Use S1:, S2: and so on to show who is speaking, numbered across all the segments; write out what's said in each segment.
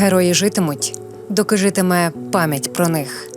S1: Герої житимуть, доки житиме пам'ять про них.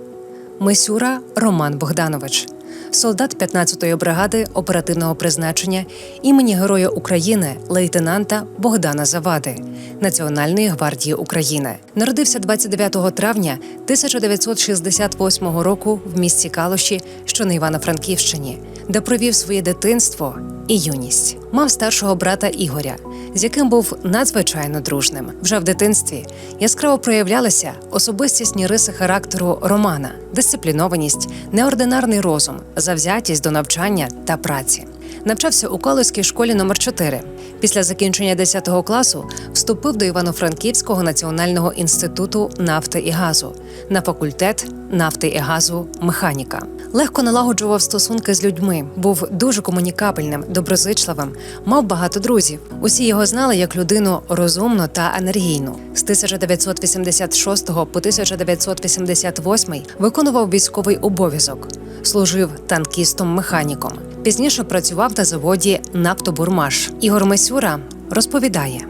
S1: Мисюра Роман Богданович, солдат 15-ї бригади оперативного призначення імені Героя України лейтенанта Богдана Завади Національної гвардії України. Народився 29 травня 1968 року в місті Калуші, що на Івано-Франківщині, де провів своє дитинство і юність. Мав старшого брата Ігоря, з яким був надзвичайно дружним. Вже в дитинстві яскраво проявлялися особистісні риси характеру Романа, дисциплінованість, неординарний розум, завзятість до навчання та праці. Навчався у Калузькій школі номер 4 Після закінчення 10 класу вступив до Івано-Франківського національного інституту нафти і газу на факультет нафти і газу механіка. Легко налагоджував стосунки з людьми, був дуже комунікабельним, доброзичливим, мав багато друзів. Усі його знали як людину розумну та енергійну. З 1986 по 1988 виконував військовий обов'язок, служив танкістом-механіком. Пізніше працював на заводі Нафтобурмаш. Ігор Месюра розповідає: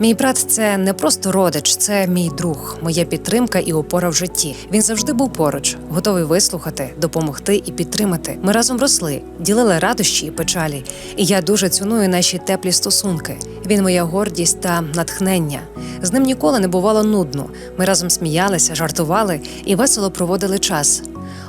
S1: мій брат це не просто родич, це мій друг, моя підтримка і опора в житті. Він завжди був поруч, готовий вислухати, допомогти і підтримати. Ми разом росли, ділили радощі і печалі. І я дуже ціную наші теплі стосунки. Він моя гордість та натхнення. З ним ніколи не бувало нудно. Ми разом сміялися, жартували і весело проводили час.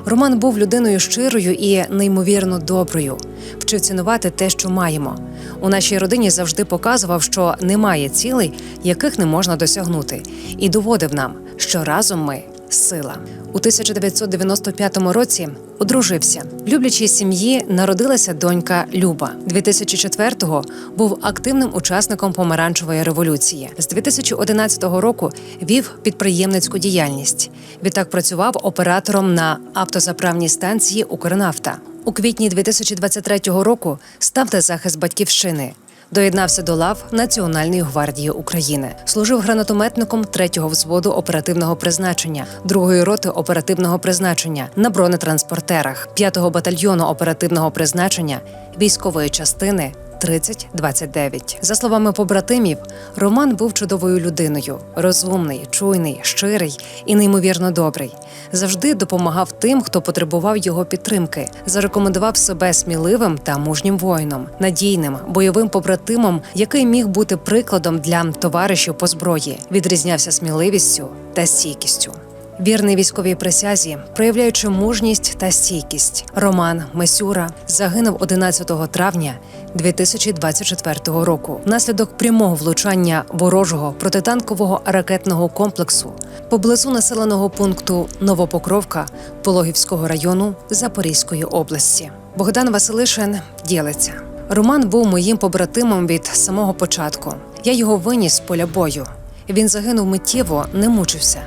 S1: Роман був людиною щирою і неймовірно доброю. Вчив цінувати те, що маємо. У нашій родині завжди показував, що немає цілей, яких не можна досягнути, і доводив нам, що разом ми сила. У 1995 році одружився. В люблячій сім'ї народилася донька Люба. 2004-го був активним учасником помаранчевої революції. З 2011 року вів підприємницьку діяльність. Відтак працював оператором на автозаправній станції Укрнафта. У квітні 2023 року став на захист батьківщини. Доєднався до лав Національної гвардії України. Служив гранатометником 3-го взводу оперативного призначення, 2-ї роти оперативного призначення на бронетранспортерах, 5-го батальйону оперативного призначення військової частини. 3029. За словами побратимів, Роман був чудовою людиною, розумний, чуйний, щирий і неймовірно добрий. Завжди допомагав тим, хто потребував його підтримки. Зарекомендував себе сміливим та мужнім воїном, надійним, бойовим побратимом, який міг бути прикладом для товаришів по зброї, відрізнявся сміливістю та стійкістю. Вірний військовій присязі, проявляючи мужність та стійкість, Роман Месюра загинув 11 травня 2024 року внаслідок прямого влучання ворожого протитанкового ракетного комплексу поблизу населеного пункту Новопокровка Пологівського району Запорізької області. Богдан Василишин ділиться. Роман був моїм побратимом від самого початку. Я його виніс з поля бою. Він загинув миттєво, не мучився.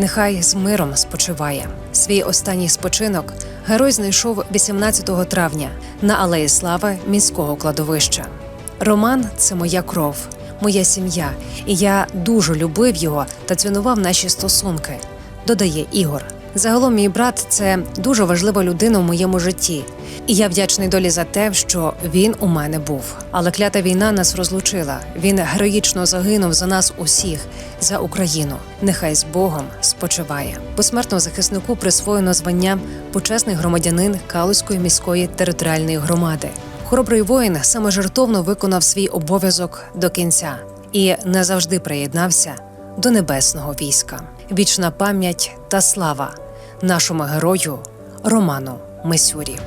S1: Нехай з миром спочиває. Свій останній спочинок герой знайшов 18 травня на Алеї Слави міського кладовища. Роман це моя кров, моя сім'я, і я дуже любив його та цінував наші стосунки. Додає Ігор. Загалом, мій брат це дуже важлива людина в моєму житті, і я вдячний долі за те, що він у мене був. Але клята війна нас розлучила. Він героїчно загинув за нас усіх, за Україну. Нехай з Богом спочиває. Посмертно захиснику присвоєно звання почесний громадянин Калузької міської територіальної громади. Хоробрий воїн саме жертовно виконав свій обов'язок до кінця і не завжди приєднався до небесного війська. Вічна пам'ять та слава нашому герою Роману Мисюрі.